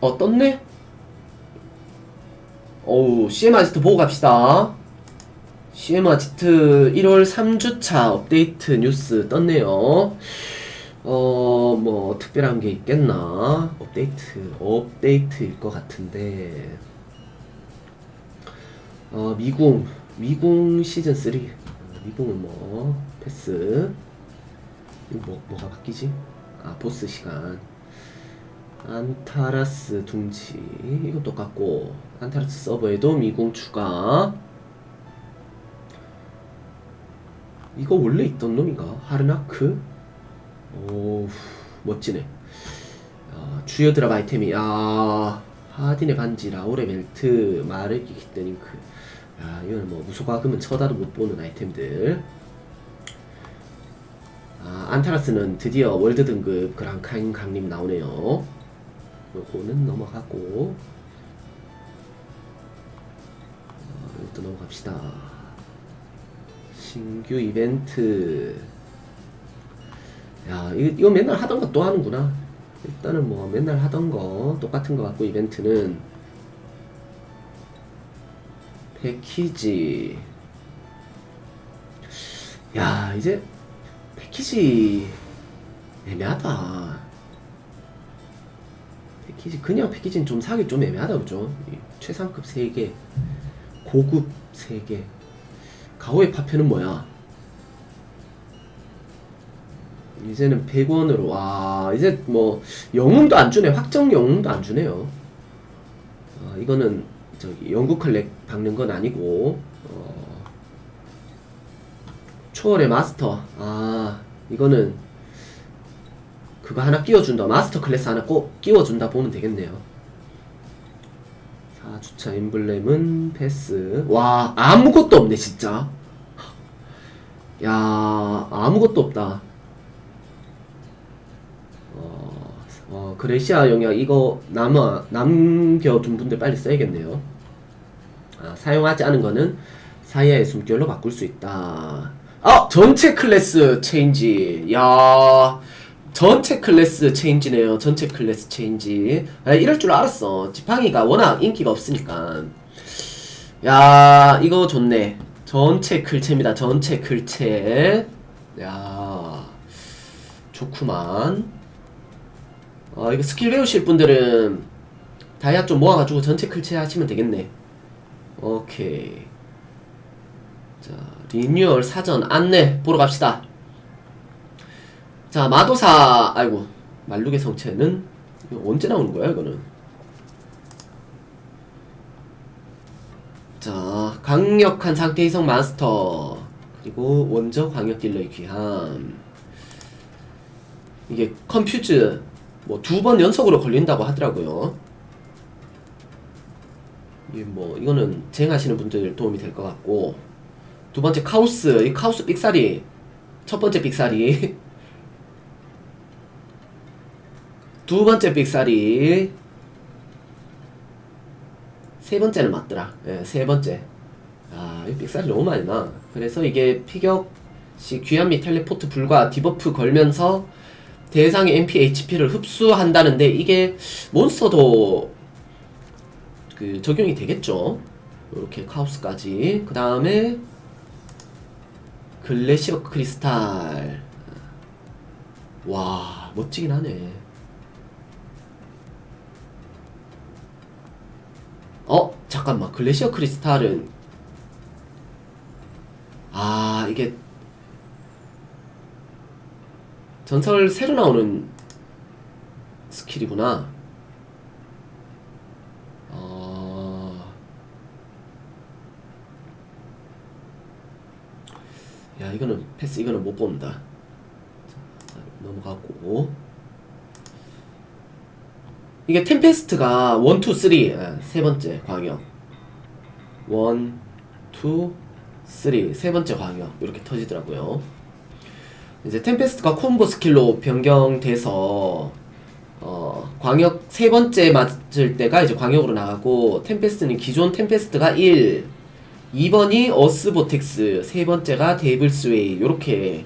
어 떴네? 어우 CM 아지트 보고 갑시다. CM 아지트 1월 3주차 업데이트 뉴스 떴네요. 어 뭐 특별한 게 있겠나? 업데이트 업데이트일 것 같은데. 어 미궁 미궁 시즌 3 어, 미궁은 뭐 패스. 이거 뭐 뭐가 바뀌지? 아 보스 시간 안타라스 둥지. 이건 똑같고. 안타라스 서버에도 미궁 추가. 이거 원래 있던 놈인가? 하르나크? 오 멋지네. 아, 주요 드랍 아이템이 아 하딘의 반지 라오레 벨트 마르기 히트링크. 아 이거는 뭐 무소과금은 쳐다도 못 보는 아이템들. 아 안타라스는 드디어 월드 등급 그랑카인 강림 나오네요 요거는 넘어가고 어, 이것도 넘어갑시다. 신규 이벤트. 야 이거, 이거 맨날 하던 거 또 하는구나. 일단은 뭐 맨날 하던 거 똑같은 거 같고 이벤트는 패키지. 야 이제 패키지 애매하다 패키지 그냥 패키지는 좀 사기 좀 애매하다 그죠? 이 최상급 3개 고급 3개. 가오의 파편은 뭐야? 이제는 100원으로 와 이제 뭐 영웅도 안 주네. 확정 영웅도 안 주네요. 아, 이거는 저기 영국 클렉 박는 건 아니고 어, 초월의 마스터. 아 이거는 그거 하나 끼워준다 마스터 클래스 하나 꼭 끼워준다 보면 되겠네요 4주차 엠블렘은 패스 와 아무것도 없네 진짜 야 아무것도 없다 어, 어 그레시아 영역 이거 남아 남겨둔 분들 빨리 써야겠네요. 아, 사용하지 않은 거는 사이아의 숨결로 바꿀 수 있다. 아 전체 클래스 체인지. 야 전체 클래스 체인지네요. 전체 클래스 체인지. 아, 이럴 줄 알았어. 지팡이가 워낙 인기가 없으니까. 야 이거 좋네. 전체 클체입니다. 전체 클체. 야 좋구만. 어, 이거 스킬 배우실 분들은 다이아 좀 모아가지고 전체 클체 하시면 되겠네. 오케이. 자, 리뉴얼 사전 안내 보러 갑시다. 자, 마도사, 아이고, 말룩의 성체는 언제 나오는 거야, 이거는? 자, 강력한 상태 이성 마스터. 그리고 원저 광역 딜러의 귀함. 이게 컴퓨즈 뭐 두 번 연속으로 걸린다고 하더라고요. 이게 뭐 이거는 쟁하시는 분들 도움이 될 것 같고 두 번째 카우스 이 카우스 삑사리 첫 번째 삑사리 두 번째 삑사리 세 번째는 맞더라. 예, 세 번째. 아, 이 삑사리 너무 많이 나. 그래서 이게 피격 시 귀한 및 텔레포트 불과 디버프 걸면서 대상의 MP HP를 흡수한다는데 이게 몬스터도 그 적용이 되겠죠. 이렇게 카우스까지. 그 다음에 글래시어 크리스탈. 와 멋지긴 하네. 어 잠깐만 글래시어 크리스탈은 아 이게 전설 새로 나오는 스킬이구나. 어... 야 이거는 패스 이거는 못. 자, 넘어가고 이게 템페스트가 1, 2, 3, 아, 세 번째 광역. 1, 2, 3, 세 번째 광역. 이렇게 터지더라고요. 이제 템페스트가 콤보 스킬로 변경돼서 어, 광역 세 번째 맞을 때가 이제 광역으로 나가고 템페스트는 기존 템페스트가 1 2번이 어스 보텍스 세 번째가 데이블스웨이. 요렇게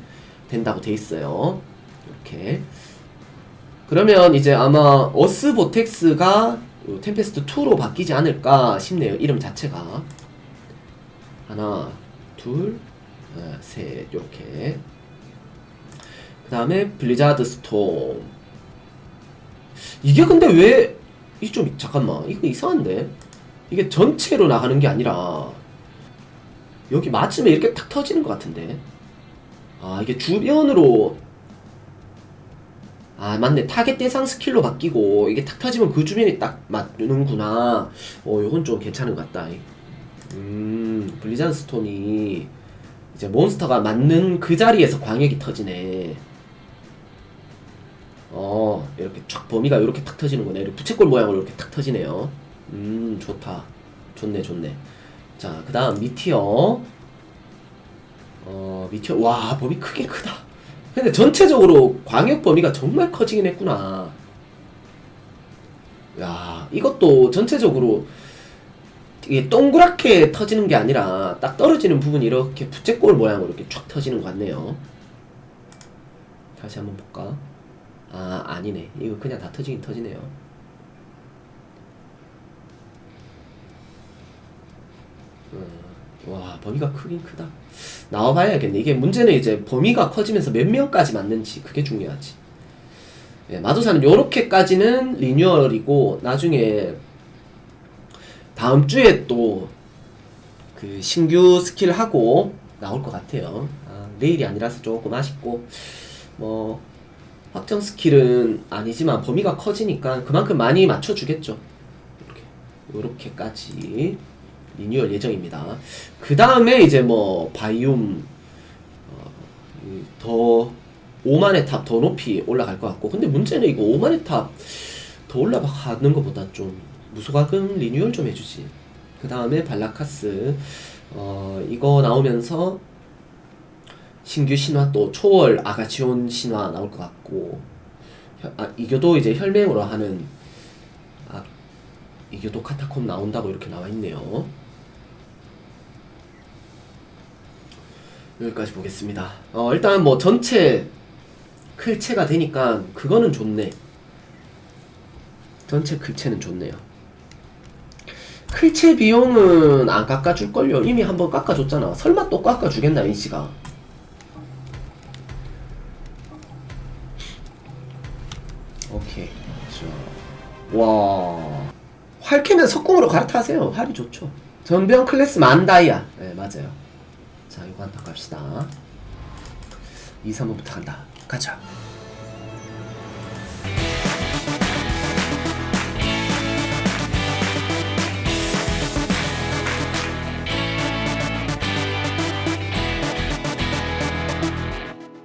된다고 돼 있어요. 이렇게 그러면 이제 아마 어스 보텍스가 템페스트 2로 바뀌지 않을까 싶네요. 이름 자체가. 하나, 둘, 어, 셋, 이렇게. 그 다음에 블리자드 스톰. 이게 근데 왜, 이 좀, 잠깐만. 이거 이상한데? 이게 전체로 나가는 게 아니라, 여기 맞으면 이렇게 탁 터지는 것 같은데? 아, 이게 주변으로, 아, 맞네. 타겟 대상 스킬로 바뀌고, 이게 탁 터지면 그 주변에 딱 맞는구나. 어, 요건 좀 괜찮은 것 같다. 음, 블리자드 스톰이, 이제 몬스터가 맞는 그 자리에서 광역이 터지네. 어, 이렇게 쫙 범위가 이렇게 탁 터지는 거네. 이렇게 부채꼴 모양으로 이렇게 탁 터지네요. 음, 좋다. 좋네, 좋네. 자, 그 다음 미티어. 어, 미티어. 와, 범위 크게 크다. 근데 전체적으로 광역 범위가 정말 커지긴 했구나. 야, 이것도 전체적으로 이게 동그랗게 터지는 게 아니라 딱 떨어지는 부분이 이렇게 부채꼴 모양으로 이렇게 쫙 터지는 것 같네요. 다시 한번 볼까? 아, 아니네. 이거 그냥 다 터지긴 터지네요. 음, 와, 범위가 크긴 크다. 나와봐야겠네. 이게 문제는 이제 범위가 커지면서 몇 명까지 맞는지 그게 중요하지. 예, 마도사는 요렇게까지는 리뉴얼이고 나중에 다음 주에 또 그 신규 스킬 하고 나올 것 같아요. 아, 내일이 아니라서 조금 아쉽고 뭐 확정 스킬은 아니지만 범위가 커지니까 그만큼 많이 맞춰주겠죠. 이렇게 요렇게까지 리뉴얼 예정입니다. 그 다음에 이제 뭐 바이옴 어, 이더 5만의 탑 더 높이 올라갈 것 같고 근데 문제는 이거 5만의 탑 더 올라가는 것보다 좀 무소가금 리뉴얼 좀 해주지. 그 다음에 발라카스 어 이거 나오면서 신규 신화 또 초월 아가치온 신화 나올 것 같고 혀- 아, 이교도 이제 혈맹으로 하는 아 이교도 카타콤 나온다고 이렇게 나와 있네요. 여기까지 보겠습니다. 어 일단 뭐 전체 클체가 되니까 그거는 좋네. 전체 클체는 좋네요. 클체 비용은 안 깎아줄걸요. 이미 한번 깎아줬잖아. 설마 또 깎아주겠나, A씨가. 오케이. 자. 와. 활 캐면 석궁으로 갈아타세요. 활이 좋죠. 전병 클래스 만다이아. 네, 맞아요. 자, 이거 한번 갑시다. 2, 3번부터 간다. 가자.